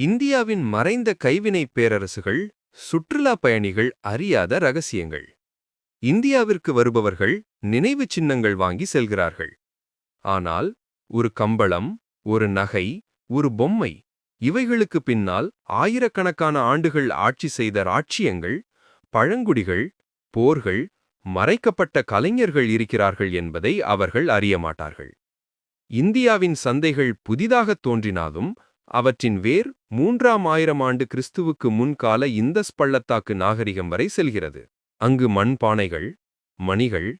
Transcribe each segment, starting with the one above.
இந்தியாவின் மறைந்த கைவினைப் பேரரசுகள் சுற்றுலா பயணிகள் அறியாத ரகசியங்கள். இந்தியாவிற்கு வருபவர்கள் நினைவுச் சின்னங்கள் வாங்கி செல்கிறார்கள். ஆனால் ஒரு கம்பளம் ஒரு நகை ஒரு பொம்மை இவைகளுக்கு பின்னால் ஆயிரக்கணக்கான ஆண்டுகள் ஆட்சி செய்த ராட்சியங்கள் பழங்குடிகள் போர்கள் மறைக்கப்பட்ட கலைஞர்கள் இருக்கிறார்கள் என்பதை அவர்கள் அறியமாட்டார்கள் இந்தியாவின் சந்தைகள் புதிதாகத் தோன்றினாலும் அவற்றின் வேர் மூன்றாம் ஆயிரம் ஆண்டு கிறிஸ்துவுக்கு முன்கால இந்தஸ் பள்ளத்தாக்கு நாகரிகம் வரை செல்கிறது. அங்கு மண்பானைகள் மணிகள்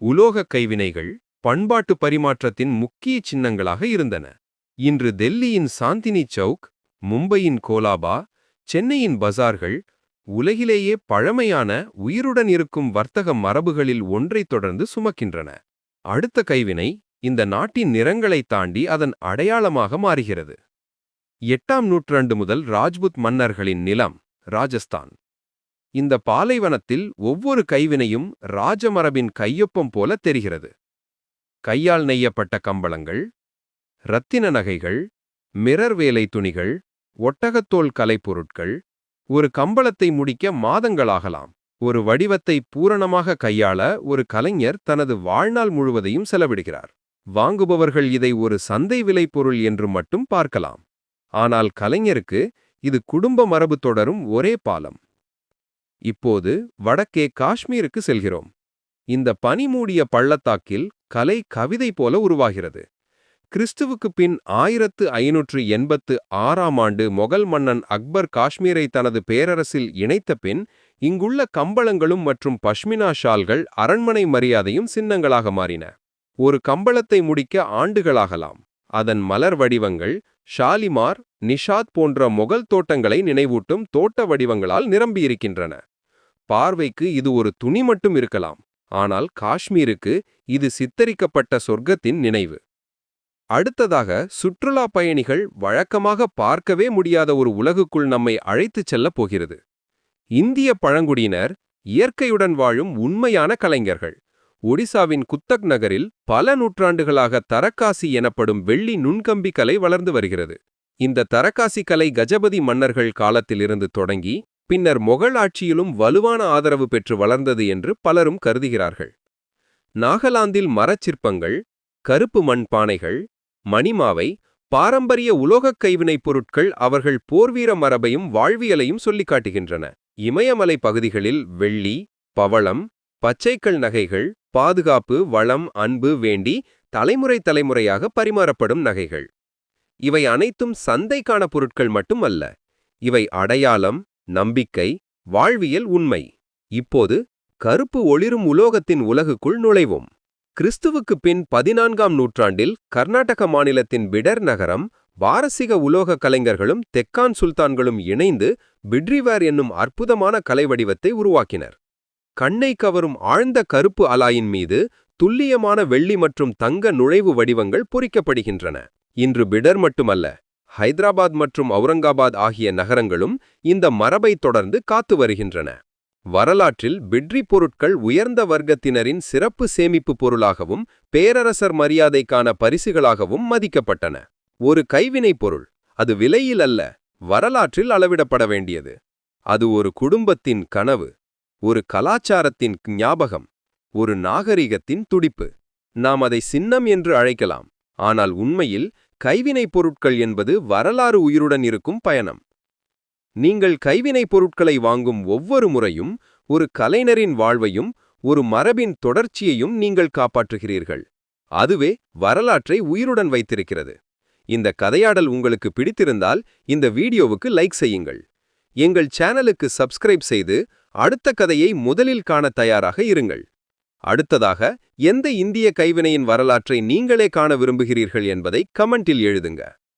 உலோகக் கைவினைகள் பண்பாட்டு பரிமாற்றத்தின் முக்கிய சின்னங்களாக இருந்தன. இன்று டெல்லியின் சாந்தினி சவுக் மும்பையின் கோலாபா சென்னையின் பஜார்கள் உலகிலேயே பழமையான உயிருடன் இருக்கும் வர்த்தக மரபுகளில் ஒன்றைத் தொடர்ந்து சுமக்கின்றன. அடுத்த கைவினை இந்த நாட்டின் நிறங்களைத் தாண்டி அதன் அடையாளமாக மாறுகிறது. எட்டாம் நூற்றாண்டு முதல் ராஜ்புத் மன்னர்களின் நிலம் ராஜஸ்தான். இந்த பாலைவனத்தில் ஒவ்வொரு கைவினையும் ராஜமரபின் கையொப்பம் போல தெரிகிறது. கையால் நெய்யப்பட்ட கம்பளங்கள் இரத்தின நகைகள் மிரர் வேலை துணிகள் ஒட்டகத்தோல் கலைப்பொருட்கள் ஒரு கம்பளத்தை முடிக்க மாதங்களாகலாம். ஒரு வடிவத்தை பூரணமாக கையாள ஒரு கலைஞர் தனது வாழ்நாள் முழுவதையும் செலவிடுகிறார். வாங்குபவர்கள் இதை ஒரு சந்தை விலைப்பொருள் என்று மட்டும் பார்க்கலாம். ஆனால் கலைஞருக்கு இது குடும்ப மரபு தொடரும் ஒரே பாலம். இப்போது வடக்கே காஷ்மீருக்கு செல்கிறோம். இந்த பனிமூடிய பள்ளத்தாக்கில் கலை கவிதை போல உருவாகிறது. கிறிஸ்துவுக்கு பின் ஆயிரத்து ஐநூற்று எண்பத்து ஆறாம் ஆண்டு மொகல் மன்னன் அக்பர் காஷ்மீரை தனது பேரரசில் இணைத்த பின் இங்குள்ள கம்பளங்களும் மற்றும் பஷ்மினா ஷால்கள் அரண்மனை மரியாதையும் சின்னங்களாக மாறின. ஒரு கம்பளத்தை முடிக்க ஆண்டுகளாகலாம். அதன் மலர் வடிவங்கள் ஷாலிமார் நிஷாத் போன்ற மொகல் தோட்டங்களை நினைவூட்டும் தோட்ட வடிவங்களால் நிரம்பியிருக்கின்றன. பார்வைக்கு இது ஒரு துணி மட்டும் இருக்கலாம். ஆனால் காஷ்மீருக்கு இது சித்தரிக்கப்பட்ட சொர்க்கத்தின் நினைவு. அடுத்ததாக சுற்றுலா பயணிகள் வழக்கமாக பார்க்கவே முடியாத ஒரு உலகுக்குள் நம்மை அழைத்துச் செல்லப் போகிறது. இந்திய பழங்குடியினர் இயற்கையுடன் வாழும் உண்மையான கலைஞர்கள். ஒடிசாவின் குத்தக் நகரில் பல நூற்றாண்டுகளாக தரக்காசி எனப்படும் வெள்ளி நுண்கம்பி கலை வளர்ந்து வருகிறது. இந்த தரக்காசி கலை கஜபதி மன்னர்கள் காலத்திலிருந்து தொடங்கி பின்னர் மொகல் ஆட்சியிலும் வலுவான ஆதரவு பெற்று வளர்ந்தது என்று பலரும் கருதுகிறார்கள். நாகாலாந்தில் மரச்சிற்பங்கள் கருப்பு மண் பானைகள் மணிமாவை பாரம்பரிய உலோகக் கைவினைப் பொருட்கள் அவர்கள் போர்வீர மரபையும் வாழ்வியலையும் சொல்லிக் காட்டுகின்றன இமயமலை பகுதிகளில் வெள்ளி பவளம் பச்சைக்கல் நகைகள் பாதுகாப்பு வளம் அன்பு வேண்டி தலைமுறை தலைமுறையாக பரிமாறப்படும் நகைகள். இவை அனைத்தும் சந்தைக்கான பொருட்கள் மட்டும் அல்ல இவை அடையாளம் நம்பிக்கை வாழ்வியல் உண்மை. இப்போது கருப்பு ஒளிரும் உலோகத்தின் உலகுக்குள் நுழைவோம். கிறிஸ்துவுக்கு பின் பதினான்காம் நூற்றாண்டில் கர்நாடக மாநிலத்தின் பிடர் நகரம் பாரசீக உலோக கலைஞர்களும் தெக்கான் சுல்தான்களும் இணைந்து பிட்ரிவேர் என்னும் அற்புதமான கலை வடிவத்தை உருவாக்கினர். கண்ணை கவரும் ஆழ்ந்த கருப்பு அலாயின் மீது துல்லியமான வெள்ளி மற்றும் தங்க நுழைவு வடிவங்கள் பொறிக்கப்படுகின்றன. இன்று பிடர் மட்டுமல்ல ஹைதராபாத் மற்றும் அவுரங்காபாத் ஆகிய நகரங்களும் இந்த மரபை தொடர்ந்து காத்து வருகின்றன. வரலாற்றில் பிட்ரி பொருட்கள் உயர்ந்த வர்க்கத்தினரின் சிறப்பு சேமிப்பு பொருளாகவும் பேரரசர் மரியாதைக்கான பரிசுகளாகவும் மதிக்கப்பட்டன. ஒரு கைவினைப் பொருள் அது விலையில் அல்ல வரலாற்றில் அளவிடப்பட வேண்டியது. அது ஒரு குடும்பத்தின் கனவு. ஒரு கலாச்சாரத்தின் ஞாபகம் ஒரு நாகரிகத்தின் துடிப்பு. நாம் அதை சின்னம் என்று அழைக்கலாம். ஆனால் உண்மையில் கைவினைப் பொருட்கள் என்பது வரலாறு உயிருடன் இருக்கும் பயணம். நீங்கள் கைவினைப் பொருட்களை வாங்கும் ஒவ்வொரு முறையும் ஒரு கலைஞரின் வாழ்வையும் ஒரு மரபின் தொடர்ச்சியையும் நீங்கள் காப்பாற்றுகிறீர்கள். அதுவே வரலாற்றை உயிருடன் வைத்திருக்கிறது. இந்த கதையாடல் உங்களுக்கு பிடித்திருந்தால் இந்த வீடியோவுக்கு லைக் செய்யுங்கள். எங்கள் சேனலுக்கு சப்ஸ்கிரைப் செய்து அடுத்த கதையை முதலில் காண தயாராக இருங்கள். அடுத்ததாக எந்த இந்திய கைவினையின் வரலாற்றை நீங்களே காண விரும்புகிறீர்கள் என்பதை கமெண்டில் எழுதுங்க.